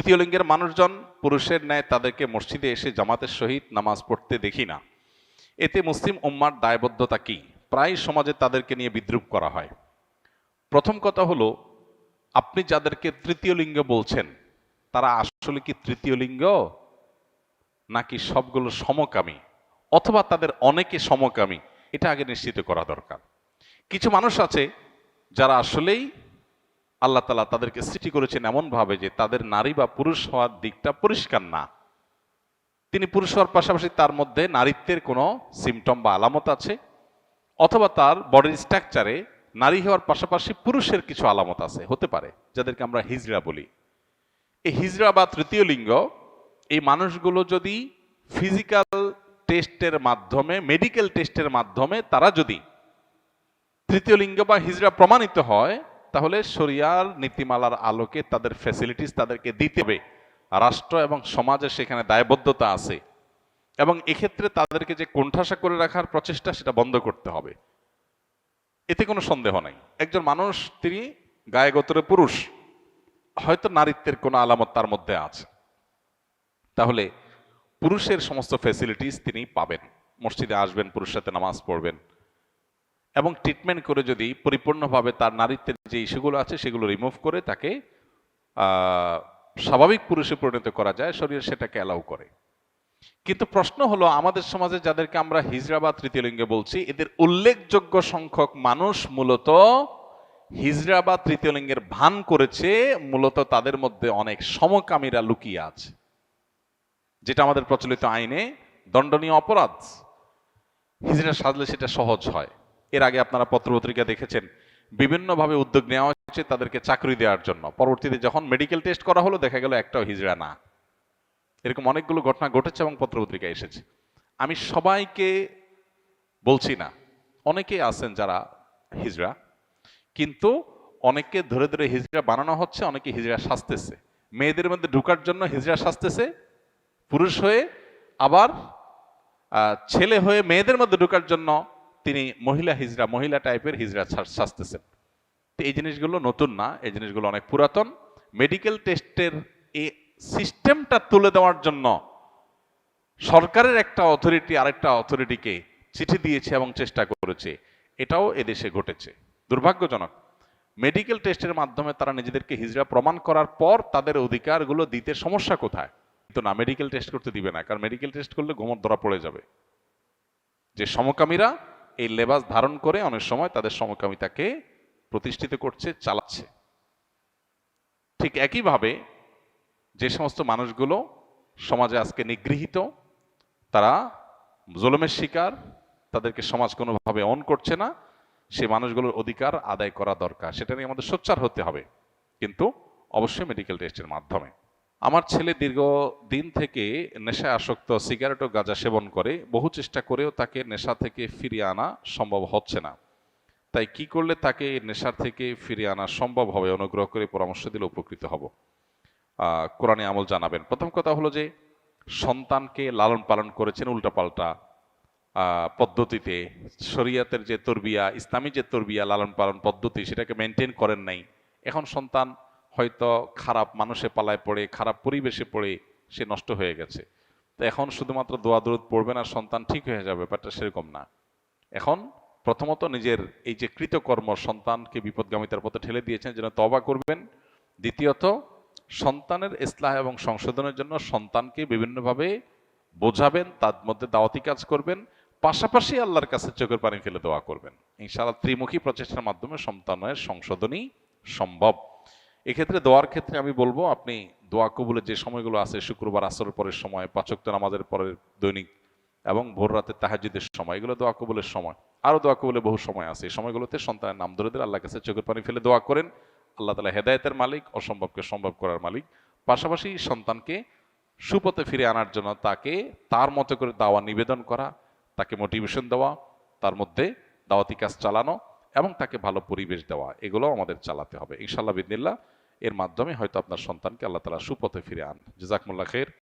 তৃতীয় লিঙ্গের মানুষজন পুরুষের ন্যায় তাদেরকে মসজিদে এসে জামাতের সহিত নামাজ পড়তে দেখি না। এতে মুসলিম উম্মার দায়বদ্ধতা কি? প্রায় সমাজে তাদেরকে নিয়ে বিদ্রুপ করা হয়। প্রথম কথা হলো, আপনি যাদেরকে তৃতীয় লিঙ্গ বলছেন, তারা আসলে কি তৃতীয় লিঙ্গ নাকি সবগুলো সমকামী? অথবা তাদের অনেকে সমকামী? এটা আগে নিশ্চিত করা দরকার। কিছু মানুষ আছে, যারা আসলেই আল্লাহ তালা তাদেরকে সৃষ্টি করেছেন এমনভাবে যে তাদের নারী বা পুরুষ হওয়ার দিকটা পরিষ্কার না। তিনি পুরুষ হওয়ার পাশাপাশি তার মধ্যে নারীত্বের কোনো সিমটম বা আলামত আছে, অথবা তার বডির স্ট্রাকচারে নারী হওয়ার পাশাপাশি পুরুষের কিছু আলামত আছে, হতে পারে, যাদেরকে আমরা হিজড়া বলি। এই হিজড়া বা তৃতীয় লিঙ্গ, এই মানুষগুলো যদি ফিজিক্যাল টেস্টের মাধ্যমে মেডিকেল টেস্টের মাধ্যমে তারা যদি তৃতীয় লিঙ্গ বা হিজড়া প্রমাণিত হয় তাহলে শরিয়ার নীতিমালার আলোকে তাদের ফ্যাসিলিটিস তাদেরকে দিতে হবে। রাষ্ট্র এবং সমাজে সেখানে দায়বদ্ধতা আছে। এবং এক্ষেত্রে তাদেরকে যে কোণঠাসা করে রাখার প্রচেষ্টা সেটা বন্ধ করতে হবে। এতে কোনো সন্দেহ নাই। একজন মানুষ, তিনি গায়ে গোত্রে পুরুষ, হয়তো নারীত্বের কোনো আলামত তার মধ্যে আছে। তাহলে পুরুষের সমস্ত ফ্যাসিলিটিস তিনি পাবেন। মসজিদে আসবেন পুরুষ সাথে নামাজ পড়বেন। এবং ট্রিটমেন্ট করে যদি পরিপূর্ণভাবে তার নারীত্বের যে ইস্যুগুলো আছে সেগুলো রিমুভ করে তাকে স্বাভাবিক পুরুষে পরিণত করা যায়, শরীর সেটাকে অ্যালাউ করে। কিন্তু প্রশ্ন হলো, আমাদের সমাজে যাদেরকে আমরা হিজড়া বা তৃতীয় লিঙ্গে বলছি, এদের উল্লেখযোগ্য সংখ্যক মানুষ মূলত হিজড়া বা তৃতীয় লিঙ্গের ভান করেছে, মূলত তাদের মধ্যে অনেক সমকামীরা লুকিয়ে আছে। যেটা আমাদের প্রচলিত আইনে দণ্ডনীয় অপরাধ। হিজড়া সাজলে সেটা সহজ হয়। এর আগে আপনারা পত্রপত্রিকা দেখেছেন, বিভিন্নভাবে উদ্যোগ নেওয়া হচ্ছে তাদেরকে চাকরি দেওয়ার জন্য। পরবর্তীতে যখন মেডিকেল টেস্ট করা হলো, দেখা গেল একটাও হিজড়া না। এরকম অনেকগুলো ঘটনা ঘটেছে এবং পত্রপত্রিকায় এসেছে। আমি সবাইকে বলছি না অনেকে আছেন যারা হিজড়া, কিন্তু অনেককে ধরে ধরে হিজড়া বানানো হচ্ছে, অনেকে হিজড়া সাজতেছে। মেয়েদের মধ্যে ঢুকার জন্য হিজড়া সাজতেছে, পুরুষ হয়ে আবার ছেলে হয়ে মেয়েদের মধ্যে ঢোকার জন্য তিনি মহিলা হিজড়া মহিলা টাইপের হিজড়া সা- সাজতেছেন। তো এই জিনিসগুলো নতুন না, এই জিনিসগুলো অনেক পুরাতন। মেডিকেল টেস্টের এই সিস্টেমটা তুলে দেওয়ার জন্য সরকারের একটা অথরিটি আরেকটা অথরিটিকে চিঠি দিয়েছে এবং চেষ্টা করেছে। এটাও এদেশে ঘটেছে। দুর্ভাগ্যজনক। মেডিকেল টেস্টের মাধ্যমে তারা নিজেদেরকে হিজড়া প্রমাণ করার পর তাদের অধিকারগুলো দিতে সমস্যা কোথায়? কিন্তু না মেডিকেল টেস্ট করতে দিবে না, কারণ মেডিকেল টেস্ট করলে গোমর ধরা পড়ে যাবে। যে সমকামীরা এই লেবাস ধারণ করে অনেক সময় তাদের সমকামিতাকে প্রতিষ্ঠিত করছে, চালাচ্ছে। ঠিক একইভাবে যে সমস্ত মানুষগুলো সমাজে আজকে নিগৃহীত, তারা জুলুমের শিকার, তাদেরকে সমাজ কোনোভাবে অন করছে না, সে মানুষগুলোর অধিকার আদায় করা দরকার। সেটা নিয়ে আমাদের সোচ্চার হতে হবে। কিন্তু অবশ্যই মেডিকেল টেস্টের মাধ্যমে। আমার ছেলে দীর্ঘ দিন থেকে নেশায় আসক্ত, সিগারেট ও গাঁজা সেবন করে। বহু চেষ্টা করেও তাকে নেশা থেকে ফিরিয়ে আনা সম্ভব হচ্ছে না। তাই কি করলে তাকে নেশার থেকে ফিরিয়ে আনা সম্ভব হবে? অনুগ্রহ করে পরামর্শ দিলে উপকৃত হব। কোরআনে আমল জানাবেন। প্রথম কথা হলো যে, সন্তানকে লালন পালন করেছেন উল্টাপাল্টা পদ্ধতিতে। শরিয়াতের যে তরবিয়া, ইসলামী যে তরবিয়া লালন পালন পদ্ধতি, সেটাকে মেনটেন করেন নাই। এখন সন্তান হয়তো খারাপ মানুষে পালায় পড়ে, খারাপ পরিবেশে পড়ে সে নষ্ট হয়ে গেছে। তো এখন শুধুমাত্র দোয়া দরুদ পড়বে না, সন্তান ঠিক হয়ে যাবে, ব্যাপারটা সেরকম না। এখন প্রথমত নিজের এই যে কৃতকর্ম, সন্তানকে বিপদগামিতার পথে ঠেলে দিয়েছেন, যেন তবা করবেন। দ্বিতীয়ত, সন্তানের ইসলাহ এবং সংশোধনের জন্য সন্তানকে বিভিন্নভাবে বোঝাবেন, তার মধ্যে দাওয়াতি কাজ করবেন, পাশাপাশি আল্লাহর কাছে চোখের পানি ফেলে দোয়া করবেন। ইনশাআল্লাহ ত্রিমুখী প্রচেষ্টার মাধ্যমে সন্তানের সংশোধনই সম্ভব। এক্ষেত্রে দোয়ার ক্ষেত্রে আমি বলব, আপনি দোয়া কবুলের যে সময়গুলো আছে, শুক্রবার আসরের পরের সময় পাচক্ত নামাজের পরের দৈনিক এবং ভোর রাতে তাহাজুদের সময়, এগুলো দোয়া কবুলের সময়। আরও দোয়া কবুলের বহু সময় আছে। এই সময়গুলোতে সন্তানের নাম ধরে দিলে আল্লাহ কাছে চোখের পানি ফেলে দোয়া করেন। আল্লাহ তালা হেদায়তের মালিক, অসম্ভবকে সম্ভব করার মালিক। পাশাপাশি সন্তানকে সুপথে ফিরে আনার জন্য তাকে, তার মতো করে দাওয়া নিবেদন করা, তাকে মোটিভেশন দেওয়া, তার মধ্যে দাওয়াতি কাজ চালানো এবং তাকে ভালো পরিবেশ দেওয়া এগুলো আমাদের চালাতে হবে। ইনশাল্লাহ বিদিনিল্লা এর মাধ্যমে হয়তো আপনার সন্তানকে আল্লাহ তালা সুপথে ফিরে আন জাজাকমুল্লা খের